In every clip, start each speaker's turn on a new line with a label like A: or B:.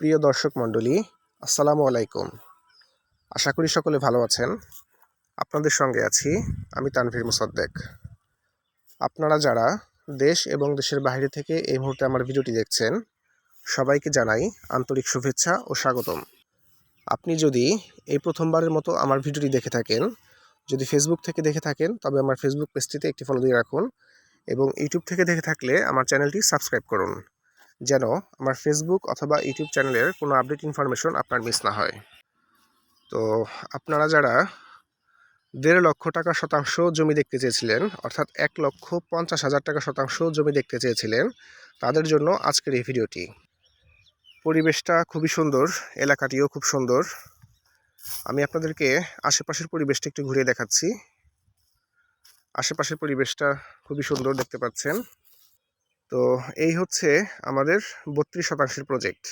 A: প্রিয় দর্শক মণ্ডলী, আসসালামু আলাইকুম। আশা করি সকলে ভালো আছেন। আপনাদের সঙ্গে আছি আমি তানভীর মুসাদ্দেক। আপনারা যারা দেশ এবং দেশের বাইরে থেকে এই মুহূর্তে আমার ভিডিওটি দেখছেন, সবাইকে জানাই আন্তরিক শুভেচ্ছা ও স্বাগতম। আপনি যদি এই প্রথমবারের মতো আমার ভিডিওটি দেখে থাকেন, যদি ফেসবুক থেকে দেখে থাকেন, তবে আমার ফেসবুক পেজটিতে একটি ফলো দিয়ে রাখুন এবং ইউটিউব থেকে দেখে থাকলে আমার চ্যানেলটি সাবস্ক্রাইব করুন। যেন আমার ফেসবুক অথবা ইউটিউব চ্যানেলের কোনো আপডেট ইনফরমেশন আপনার মিস না হয়। তো আপনারা যারা দেড় লক্ষ টাকা শতাংশ জমি দেখতে চেয়েছিলেন, অর্থাৎ এক লক্ষ পঞ্চাশ হাজার টাকা শতাংশ জমি দেখতে চেয়েছিলেন, তাদের জন্য আজকের এই ভিডিওটি। পরিবেশটা খুবই সুন্দর, এলাকাটিও খুব সুন্দর। আমি আপনাদেরকে আশেপাশের পরিবেশটা একটু ঘুরিয়ে দেখাচ্ছি। আশেপাশের পরিবেশটা খুবই সুন্দর দেখতে পাচ্ছেন। তো এই হচ্ছে আমাদের বত্রিশ শতাংশের প্রজেক্ট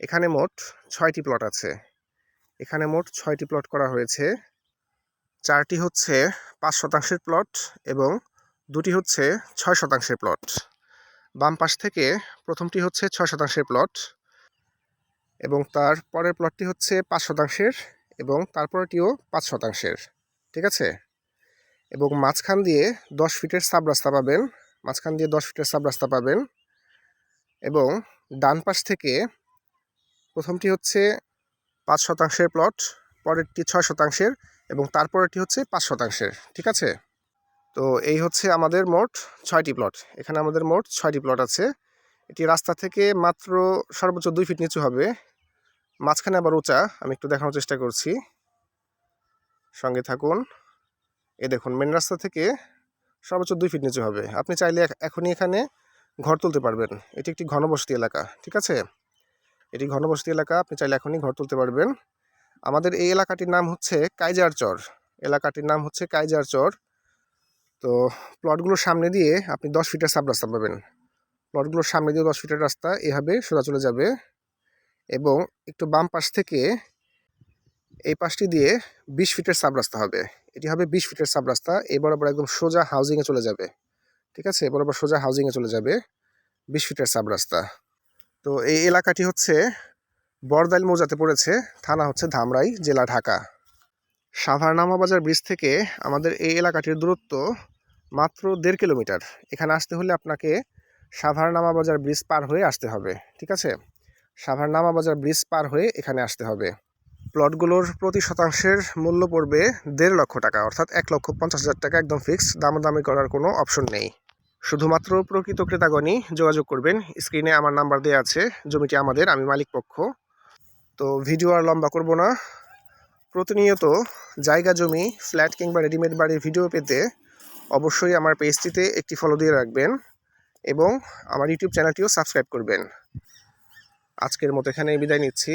A: এখানে মোট ছয়টি প্লট আছে। এখানে মোট ছয়টি প্লট করা হয়েছে। চারটি হচ্ছে পাঁচ শতাংশের প্লট এবং দুটি হচ্ছে ছয় শতাংশের প্লট বাম পাশ থেকে প্রথমটি হচ্ছে ছয় শতাংশের প্লট এবং তার পরের প্লটটি হচ্ছে পাঁচ শতাংশের এবং তারপরটিও পাঁচ শতাংশের। ঠিক আছে? এবং মাঝখান দিয়ে দশ ফিটের সাব রাস্তা পাবেন মাঝখান দিয়ে দশ ফিটের সাব রাস্তা পাবেন এবং ডান পাশ থেকে প্রথমটি হচ্ছে পাঁচ শতাংশের প্লট পরেরটি ছয় শতাংশের এবং তারপরেরটি হচ্ছে পাঁচ শতাংশের, ঠিক আছে? তো এই হচ্ছে আমাদের মোট ছয়টি প্লট এখানে আমাদের মোট ছয়টি প্লট আছে। এটি রাস্তা থেকে মাত্র সর্বোচ্চ দুই ফিট নিচু হবে। মাঝখানে আবার উঁচা, আমি একটু দেখানোর চেষ্টা করছি। সঙ্গে থাকুন। এ দেখুন মেন রাস্তা থেকে সর্বোচ্চ দুই ফিট নিচু হবে। আপনি চাইলে এখনই এখানে ঘর তুলতে পারবেন। এটি একটি ঘনবসতি এলাকা, ঠিক আছে? এটি ঘনবসতি এলাকা, আপনি চাইলে এখনই ঘর তুলতে পারবেন। আমাদের এই এলাকাটির নাম হচ্ছে কাইজার চর। এলাকাটির নাম হচ্ছে কাইজার চর। তো প্লটগুলোর সামনে দিয়ে আপনি দশ ফিটের সাব রাস্তা পাবেন। প্লটগুলোর সামনে দিয়ে দশ ফিটের রাস্তা এভাবে সোজা চলে যাবে এবং একটু বাম পাশ থেকে এই পাশটি দিয়ে বিশ ফিটের সাব রাস্তা হবে। এটি হবে বিশ ফিটের সাব রাস্তা এই বরাবর একদম সোজা হাউজিংয়ে চলে যাবে। ঠিক আছে? এ বরাবর সোজা হাউজিংয়ে চলে যাবে বিশ ফিটের সাব রাস্তা তো এই এলাকাটি হচ্ছে বরদাইল মৌজাতে পড়েছে। থানা হচ্ছে ধামরাই, জেলা ঢাকা। সাভার নামাবাজার ব্রিজ থেকে আমাদের এই এলাকাটির দূরত্ব মাত্র দেড় কিলোমিটার। এখানে আসতে হলে আপনাকে সাভার নামাবাজার ব্রিজ পার হয়ে আসতে হবে। ঠিক আছে? সাভার নামাবাজার ব্রিজ পার হয়ে এখানে আসতে হবে। প্লটগুলোর প্রতি শতাংশের মূল্য পড়বে দেড় লক্ষ টাকা, অর্থাৎ এক লক্ষ পঞ্চাশ হাজার টাকা একদম ফিক্স দামাদামি করার কোনো অপশন নেই। শুধুমাত্র প্রকৃত ক্রেতাগণই যোগাযোগ করবেন। স্ক্রিনে আমার নাম্বার দেওয়া আছে, জমিটি আমাদের, আমি মালিক পক্ষ। তো ভিডিও আর লম্বা করব না। প্রতিনিয়ত জায়গা জমি ফ্ল্যাট কিংবা রেডিমেড বাড়ির ভিডিও পেতে অবশ্যই আমার পেজটিতে একটি ফলো দিয়ে রাখবেন এবং আমার ইউটিউব চ্যানেলটিও সাবস্ক্রাইব করবেন। আজকের মতো এখানে বিদায় নিচ্ছি।